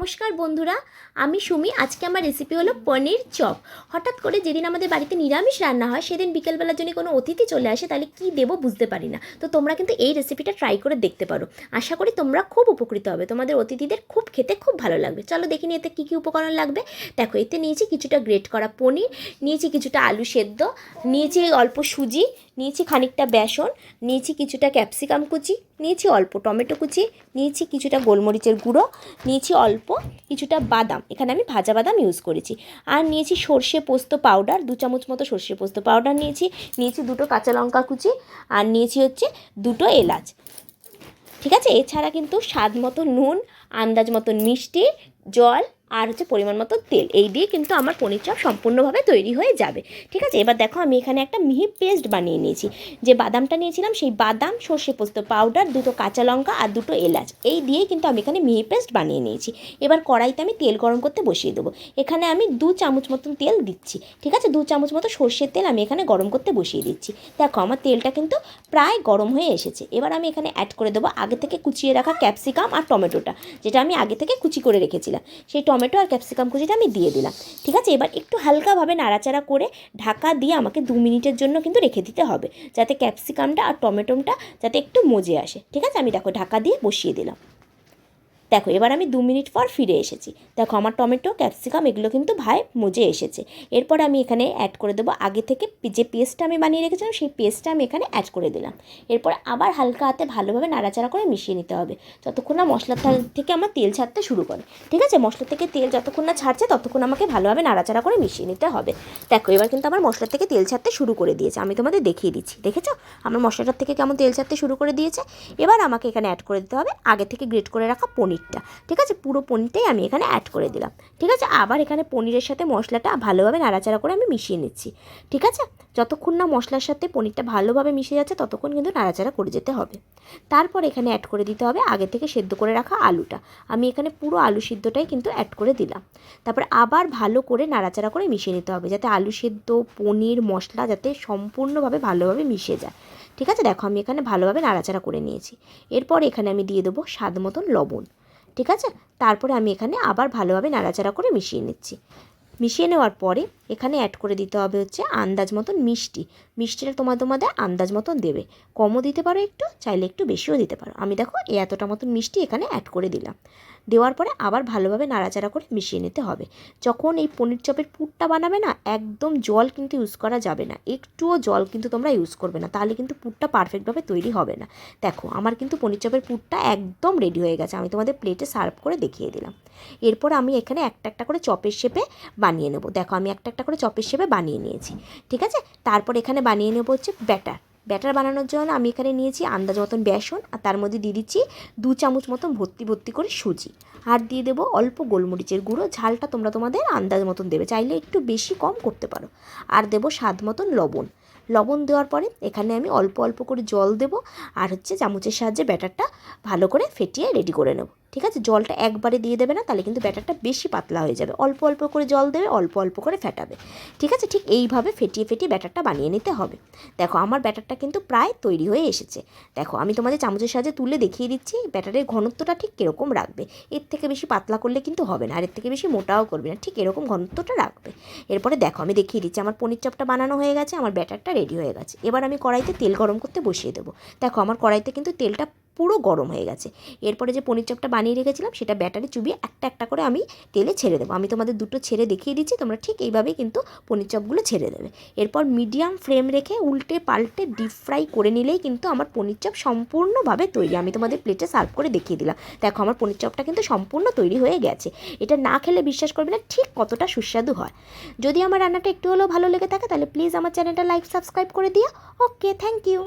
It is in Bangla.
নমস্কার বন্ধুরা, আমি সুমি। আজকে আমার রেসিপি হলো পনির চপ। হঠাৎ করে যেদিন আমাদের বাড়িতে নিরামিষ রান্না হয়, সেদিন বিকেলবেলার জন্য কোনো অতিথি চলে আসে, তাহলে কী দেবো বুঝতে পারি না। তো তোমরা কিন্তু এই রেসিপিটা ট্রাই করে দেখতে পারো। আশা করি তোমরা খুব উপকৃত হবে। তোমাদের অতিথিদের খুব খেতে খুব ভালো লাগবে। চলো দেখি এতে কী কী উপকরণ লাগবে। দেখো, এতে নিয়েছি কিছুটা গ্রেট করা পনির, নিয়েছি কিছুটা আলু সেদ্ধ, নিয়েছি অল্প সুজি, নিয়েছি খানিকটা বেসন, নিয়েছি কিছুটা ক্যাপসিকাম কুচি, নিয়েছি অল্প টমেটো কুচি, নিয়েছি কিছুটা গোলমরিচের গুঁড়ো, নিয়েছি অল্প কিছুটা বাদাম। এখানে আমি ভাজা বাদাম ইউজ করেছি। আর নিয়েছি সর্ষে পোস্ত পাউডার দু চামচ মতো সর্ষে পোস্ত পাউডার নিয়েছি। নিয়েছি দুটো কাঁচা লঙ্কা কুচি আর নিয়েছি হচ্ছে দুটো এলাচ। ঠিক আছে? এছাড়া কিন্তু স্বাদ মতো নুন, আন্দাজ মতন মিষ্টি, জল আর হচ্ছে পরিমাণ মতো তেল। এই দিয়ে কিন্তু আমার পনির চপ সম্পূর্ণভাবে তৈরি হয়ে যাবে। ঠিক আছে? এবার দেখো, আমি এখানে একটা মিহি পেস্ট বানিয়ে নিয়েছি। যে বাদামটা নিয়েছিলাম, সেই বাদাম, সর্ষে পোস্ত পাউডার, দুটো কাঁচা লঙ্কা আর দুটো এলাচ। এই দিয়েই কিন্তু আমি এখানে মিহি পেস্ট বানিয়ে নিয়েছি। এবার কড়াইতে আমি তেল গরম করতে বসিয়ে দেবো। এখানে আমি দু চামচ মতন তেল দিচ্ছি। ঠিক আছে? দু চামচ মতো সর্ষের তেল আমি এখানে গরম করতে বসিয়ে দিচ্ছি। দেখো, আমার তেলটা কিন্তু প্রায় গরম হয়ে এসেছে। এবার আমি এখানে অ্যাড করে দেবো আগে থেকে কুচিয়ে রাখা ক্যাপসিকাম আর টমেটোটা, যেটা আমি আগে থেকে কুচি করে রেখেছিলাম। সেই টমেটো আর ক্যাপসিকাম কুচিটা আমি দিয়ে দিলাম। ঠিক আছে? এবার একটু হালকাভাবে নাড়াচাড়া করে ঢাকা দিয়ে আমাকে দু মিনিটের জন্য কিন্তু রেখে দিতে হবে। যাতে ক্যাপসিকামটা আর টমেটোটা যাতে একটু মজে আসে। ঠিক আছে? আমি দেখো ঢাকা দিয়ে বসিয়ে দিলাম। দেখো, এবার আমি দু মিনিট পর ফিরে এসেছি। দেখো, আমার টমেটো, ক্যাপসিকাম, এগুলো কিন্তু ভাই মজে এসেছে। এরপর আমি এখানে অ্যাড করে দেবো আগে থেকে যে পেস্টটা আমি বানিয়ে রেখেছিলাম, সেই পেস্টটা আমি এখানে অ্যাড করে দিলাম। এরপর আবার হালকা হাতে ভালোভাবে নাড়াচাড়া করে মিশিয়ে নিতে হবে। যতক্ষণ না মশলার থা- থেকে আমার তেল ছাড়তে শুরু করে। ঠিক আছে? মশলা থেকে তেল যতক্ষণ না ছাড়ছে, ততক্ষণ আমাকে ভালোভাবে নাড়াচাড়া করে মিশিয়ে নিতে হবে। দেখো, এবার কিন্তু আমার মশলা থেকে তেল ছাড়তে শুরু করে দিয়েছে। আমি তোমাদের দেখিয়ে দিচ্ছি। দেখেছ? আমার মশলাটার থেকে কেমন তেল ছাড়তে শুরু করে দিয়েছে। এবার আমাকে এখানে অ্যাড করে দিতে হবে আগে থেকে গ্রেট করে রাখা পনিরটা, ঠিক আছে? পুরো পনিরটাই আমি এখানে অ্যাড করে দিলাম, ঠিক আছে? আবার এখানে পনিরের সাথে মশলাটা ভালোভাবে নাড়াচাড়া করে আমি মিশিয়ে নিচ্ছি, ঠিক আছে? যতক্ষণ না মশলার সাথে পনিরটা ভালোভাবে মিশে যাচ্ছে, ততক্ষণ কিন্তু নাড়াচাড়া করে যেতে হবে। তারপর এখানে অ্যাড করে দিতে হবে আগে থেকে সেদ্ধ করে রাখা আলুটা, আমি এখানে পুরো আলু সিদ্ধটাই কিন্তু অ্যাড করে দিলাম। তারপর আবার ভালো করে নাড়াচাড়া করে মিশিয়ে নিতে হবে, যাতে আলু সেদ্ধ, পনির, মশলা যাতে সম্পূর্ণভাবে ভালোভাবে মিশে যায়, ঠিক আছে? দেখো, আমি এখানে ভালোভাবে নাড়াচাড়া করে নিয়েছি। এরপর এখানে আমি দিয়ে দেবো স্বাদ মতন লবণ ঠিক আছে? তারপরে আমি এখানে আবার ভালোভাবে নাড়াচাড়া করে মিশিয়ে নিচ্ছি। মিশিয়ে নেওয়ার পরে এখানে অ্যাড করে দিতে হবে হচ্ছে আন্দাজ মতন মিষ্টি। মিষ্টিটা তোমার তোমাদের আন্দাজ মতন দেবে। কমও দিতে পারো একটু, চাইলে একটু বেশিও দিতে পারো। আমি দেখো এতটা মতন মিষ্টি এখানে অ্যাড করে দিলাম। দেওয়ার পরে আবার ভালোভাবে নাড়াচাড়া করে মিশিয়ে নিতে হবে। যখন এই পনির চপের পুরটা বানাবে না, একদম জল কিন্তু ইউজ করা যাবে না। একটুও জল কিন্তু তোমরা ইউজ করবে না, তাহলে কিন্তু পুরটা পারফেক্টভাবে তৈরি হবে না। দেখো, আমার কিন্তু পনির চপের পুরটা একদম রেডি হয়ে গেছে, আমি তোমাদের প্লেটে সার্ভ করে দেখিয়ে দিলাম। এরপর আমি এখানে একটা একটা করে চপের শেপে বানিয়ে নেব। দেখো, আমি একটা একটা করে চপের শেপে বানিয়ে নিয়েছি, ঠিক আছে? তারপর এখানে বানিয়ে নেব হচ্ছে ব্যাটার ব্যাটার বানানোর জন্য আমি এখানে নিয়েছি আন্দাজ মতন বেসন আর তার মধ্যে দিয়ে দিচ্ছি দু চামচ মতন ভর্তি ভর্তি করে সুজি। আর দিয়ে দেবো অল্প গোলমরিচের গুঁড়ো, ঝালটা তোমরা তোমাদের আন্দাজ মতন দেবে, চাইলে একটু বেশি কম করতে পারো। আর দেবো স্বাদ মতন লবণ। লবণ দেওয়ার পরে এখানে আমি অল্প অল্প করে জল দেবো আর হচ্ছে চামচের সাহায্যে ব্যাটারটা ভালো করে ফেটিয়ে রেডি করে নেব। ঠিক আছে? জলটা একবারে দিয়ে দেবে না, তাহলে কিন্তু ব্যাটারটা বেশি পাতলা হয়ে যাবে। অল্প অল্প করে জল দেবে, অল্প অল্প করে ফেটাবে। ঠিক আছে? ঠিক এইভাবে ফেটিয়ে ফেটিয়ে ব্যাটারটা বানিয়ে নিতে হবে। দেখো, আমার ব্যাটারটা কিন্তু প্রায় তৈরি হয়ে এসেছে। দেখো, আমি তোমাদের চামচের সাহায্যে তুলে দেখিয়ে দিচ্ছি, ব্যাটারের ঘনত্বটা ঠিক কীরকম রাখবে। এর থেকে বেশি পাতলা করলে কিন্তু হবে না, আর এর থেকে বেশি মোটাও করবে না, ঠিক এরকম ঘনত্বটা রাখবে। এরপরে দেখো, আমি দেখিয়ে দিচ্ছি, আমার পনির চপটা বানানো হয়ে গেছে, আমার ব্যাটারটা রেডি হয়ে গেছে। এবার আমি কড়াইতে তেল গরম করতে বসিয়ে দেবো। দেখো, আমার কড়াইতে কিন্তু তেলটা পুরো গরম হয়ে গেছে। এরপরে যে পনির চপটা বানিয়ে রেখেছিলাম, সেটা ব্যাটারে চুবিয়ে একটা একটা করে আমি তেলে ছেড়ে দেবো। আমি তোমাদের দুটো ছেড়ে দেখিয়ে দিচ্ছি, তোমরা ঠিক এইভাবেই কিন্তু পনির চপগুলো ছেড়ে দেবে। এরপর মিডিয়াম ফ্লেম রেখে উল্টে পাল্টে ডিপ ফ্রাই করে নিলেই কিন্তু আমার পনির চপ সম্পূর্ণভাবে তৈরি। আমি তোমাদের প্লেটে সার্ভ করে দেখিয়ে দিলাম। দেখো, আমার পনির চপটা কিন্তু সম্পূর্ণ তৈরি হয়ে গেছে। এটা না খেলে বিশ্বাস করবে না, ঠিক কতটা সুস্বাদু হয়। যদি আমার রান্নাটা একটু হলেও ভালো লেগে থাকে, তাহলে প্লিজ আমার চ্যানেলটা লাইক সাবস্ক্রাইব করে দিও। Okay thank you